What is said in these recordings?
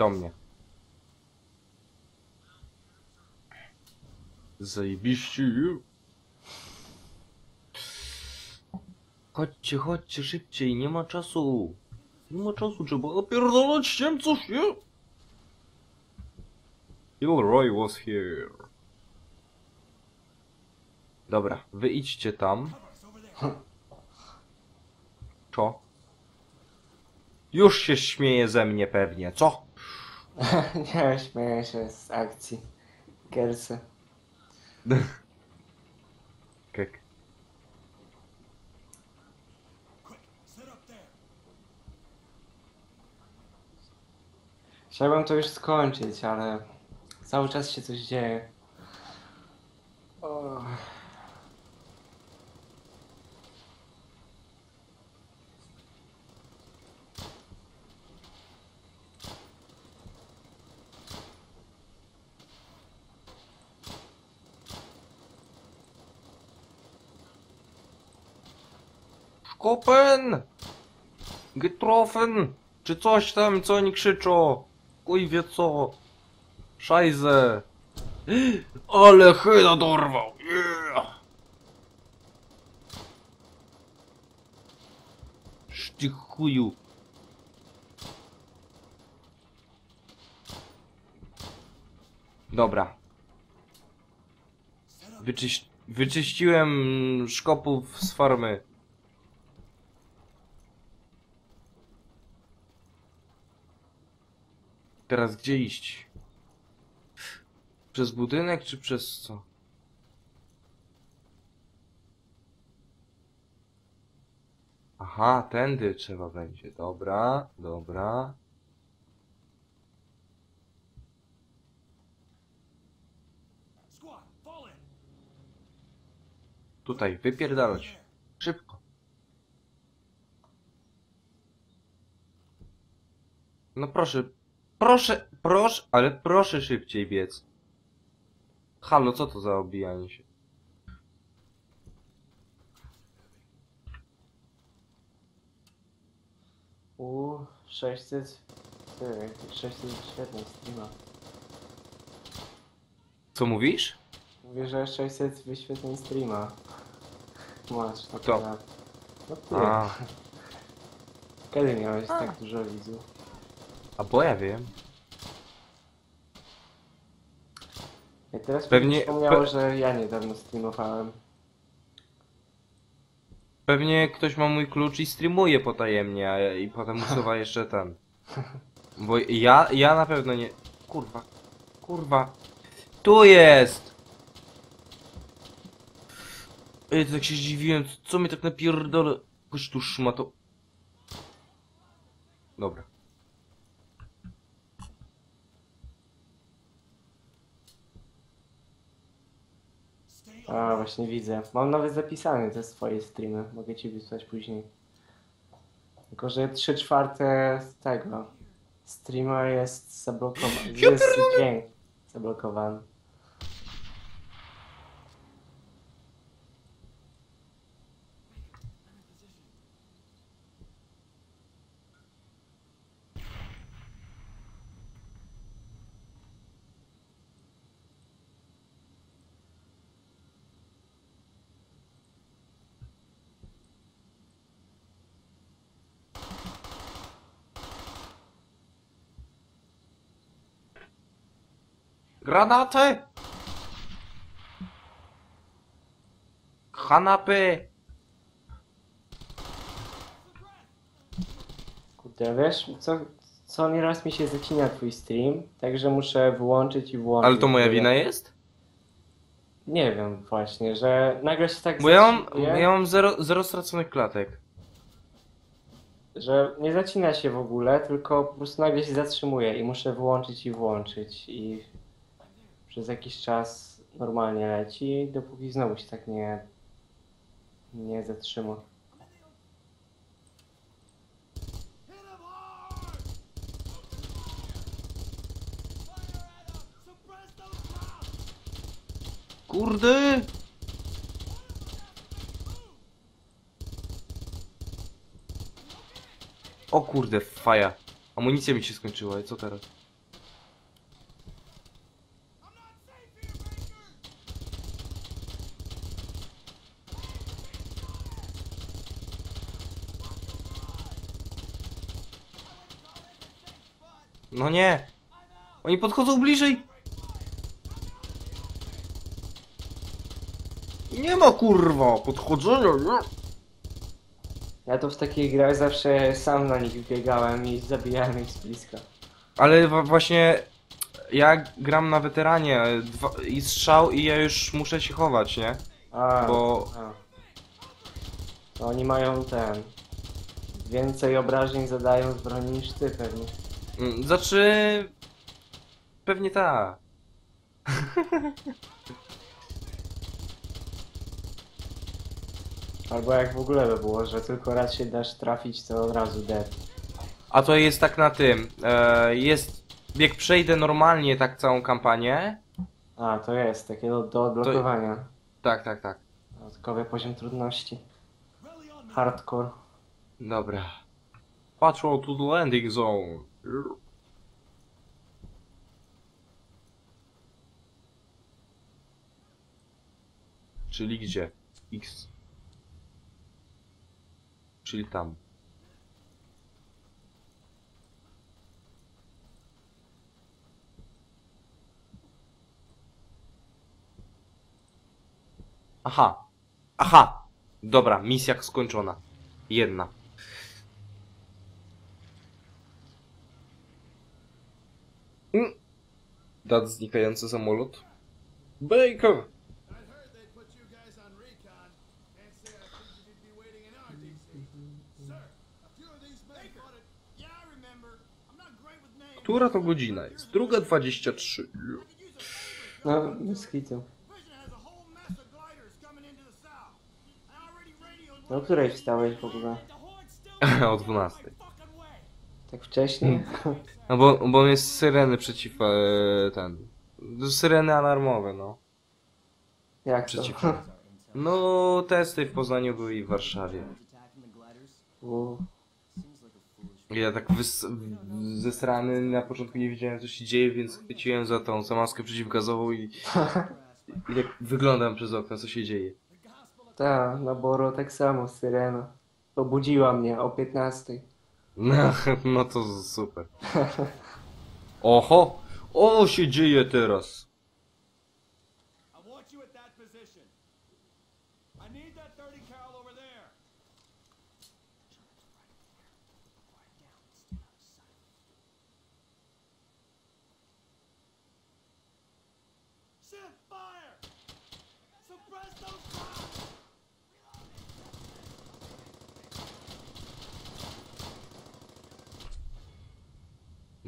do mnie. Zajebiście. Chodźcie, chodźcie szybciej, nie ma czasu. Nie ma czasu, trzeba opierdolać tym, co się... Gilroy was here. Dobra, wy idźcie tam. Co? Już się śmieje ze mnie pewnie, co? Nie, śmieję się z akcji. Gersy. Kek. Chciałbym to już skończyć, ale cały czas się coś dzieje. O. Szkopen! Getroffen! Czy coś tam, co oni krzyczą? Kuj wie co? Szajze! Ale chyba dorwał! Yeah! Szty chuju! Dobra. Wyczyś... Wyczyściłem szkopów z farmy. Teraz gdzie iść? Przez budynek czy przez co? Aha, tędy trzeba będzie. Dobra, dobra. Tutaj, wypierdalać. Szybko. No proszę, proszę, proszę, ale proszę szybciej biec. Halo, co to za obijanie się? U 600. Ty, 600 świetny streama. Co mówisz? Mówię, że 600 wyświetleń streama. Masz na Kto? No ty. A, Kiedy miałeś tak dużo widzów? A bo ja wiem. I teraz Pewnie- Pewnie... przypomniało, pe- że ja niedawno streamowałem. Pewnie ktoś ma mój klucz i streamuje potajemnie, a i potem usuwa jeszcze ten. Bo ja, ja na pewno nie... Kurwa, kurwa. Tu jest! Ej, to tak się zdziwiłem, co mnie tak napierdolę. Chodź tu szmato. Dobra. A, właśnie widzę. Mam nawet zapisane te swoje streamy. Mogę ci wysłać później. Tylko, że 3 czwarte z tego streama jest zablokowany. Jest dźwięk zablokowany. Granaty! Kanapy! Kurde, wiesz, co, co nieraz mi się zacina twój stream, także muszę wyłączyć i włączyć. Ale to moja wina jest? Nie wiem właśnie, że nagle się tak Bo ja mam, ja mam zero, zero straconych klatek. że nie zacina się w ogóle, tylko po prostu nagle się zatrzymuje i muszę wyłączyć i włączyć i przez jakiś czas normalnie leci, dopóki znowu się tak nie, nie zatrzyma. Kurde! O kurde, faja. Amunicja mi się skończyła co teraz? No nie! Oni podchodzą bliżej! Nie ma kurwa podchodzenia, nie? Ja to w takich grach zawsze sam na nich biegałem i zabijałem ich z bliska. Ale właśnie ja gram na weteranie dwa, i strzał i ja już muszę się chować, nie? A, Bo- a. No, oni mają ten... Więcej obrażeń zadają z broni niż ty pewnie. Mm, Znaczy... Pewnie tak. Albo jak w ogóle by było, że tylko raz się dasz trafić, to od razu dead. A to jest tak na tym. E, jest. Jak przejdę normalnie tak całą kampanię. A, to jest, takie do, do odblokowania. Tak, tak, tak. Dodatkowy poziom trudności. Hardcore. Dobra. Patrol to the landing zone. Czyli gdzie? X. Czyli tam. Aha. Aha. Dobra, misja skończona. Jedna. Has a whole mess of gliders coming into the south. I already radioed No, której wstałeś w ogóle? o 12. Tak wcześnie? No bo, bo jest syreny przeciw e, ten. Syreny alarmowe, no. Jak to? Przeciwko. No, testy w Poznaniu były i w Warszawie. U, Ja tak ze strony na początku nie wiedziałem co się dzieje, więc chwyciłem za tą za maskę przeciwgazową i, i tak wyglądam przez okno co się dzieje. Ta, na Boro tak samo, syrena. Obudziła mnie o 15. No, no to super. Oho! O się dzieje teraz!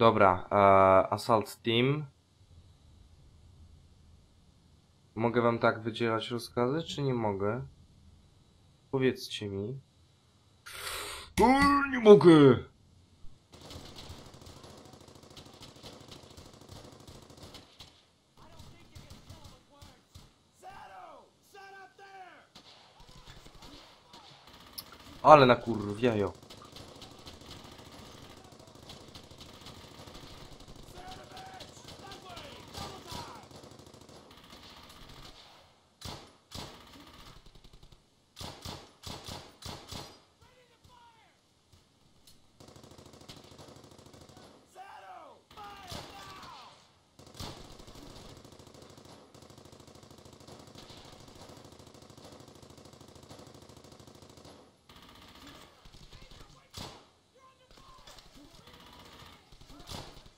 Dobra, e, Assault Team. Mogę wam tak wydzielać rozkazy, czy nie mogę? Powiedzcie mi. Nie mogę! Ale na kurwiajo.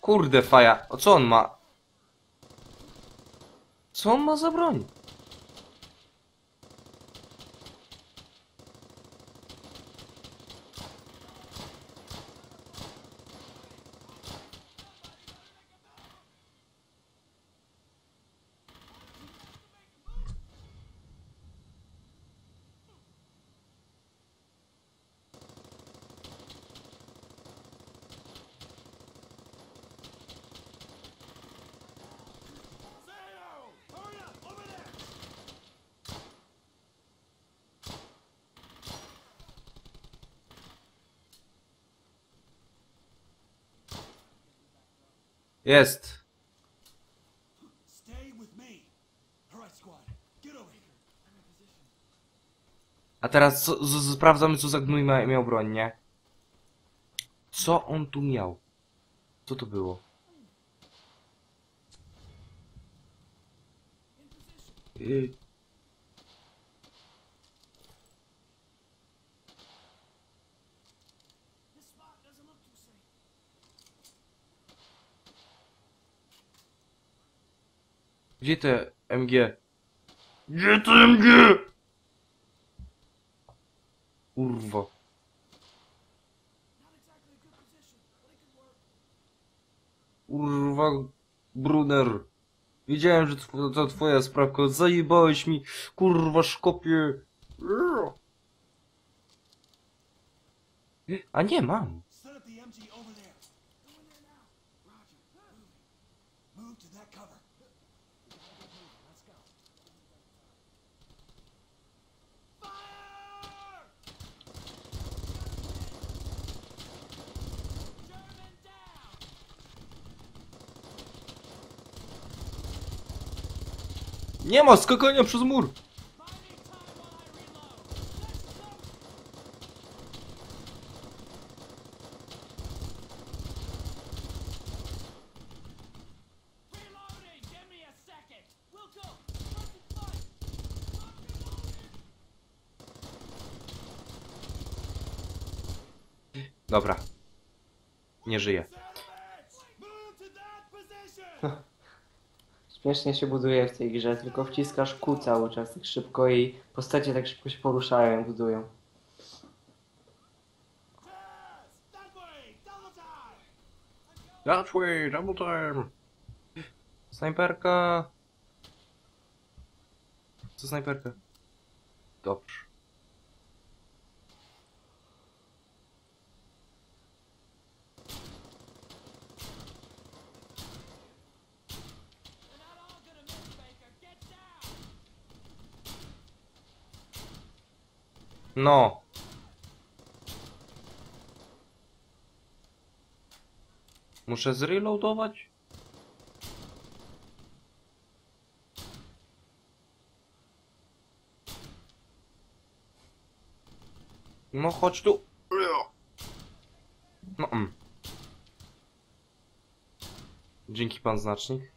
Kurde faja, o co on ma? Co on ma za broń? Position. A teraz co, z, sprawdzamy co za gnój ma, miał broń, nie? Co on tu miał? Co to było? Ej, Gdzie te MG? Gdzie te MG? Kurwa. Kurwa, Brunner. Wiedziałem, że tw- to twoja sprawka. Zajebałeś mi, kurwa, szkopie. A nie, mam. Nie ma skakania przez mur. Dobra. Nie żyje. Settlements! Move to that position! Śmiesznie się buduje w tej grze, tylko wciskasz Q cały czas tak szybko i postacie tak szybko się poruszają, budują. Yes! That way! Double time! That way, double time. Snajperka. Co snajperka? Dobrze. No. Muszę zreloadować? No chodź tu. No. Mm. Dzięki pan znacznik.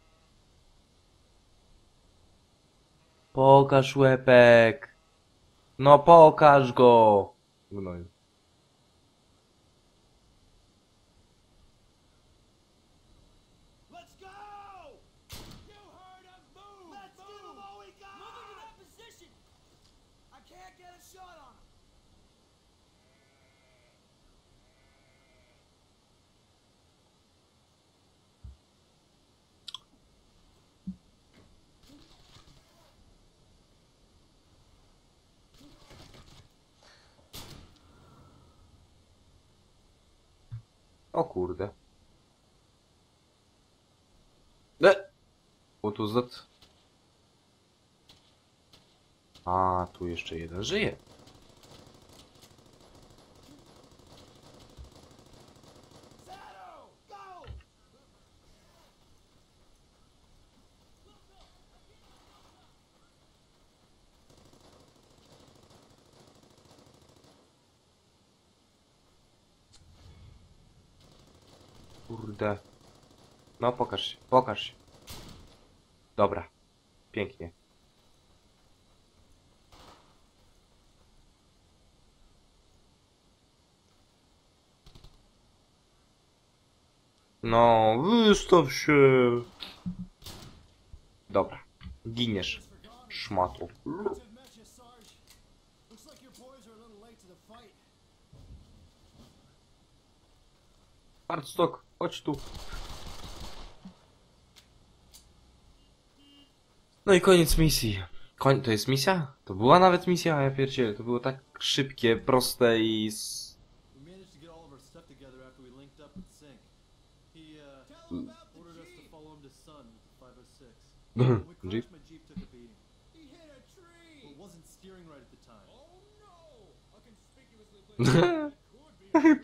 Pokaż łepek. No pokaż go. Gnoju. O kurde. E! What was that? A, tu jeszcze jeden żyje. Zero! Go! Kurde. No pokaż się, pokaż się. Dobra. Pięknie. No, wystaw się. Dobra. Giniesz. Szmatu. To met you, No i koniec misji. Koń... To jest misja? To była nawet misja, a ja pierdzielę. To było tak szybkie, proste i... uh, to Jeep. follow him to Sun with the 506. When we Jeep.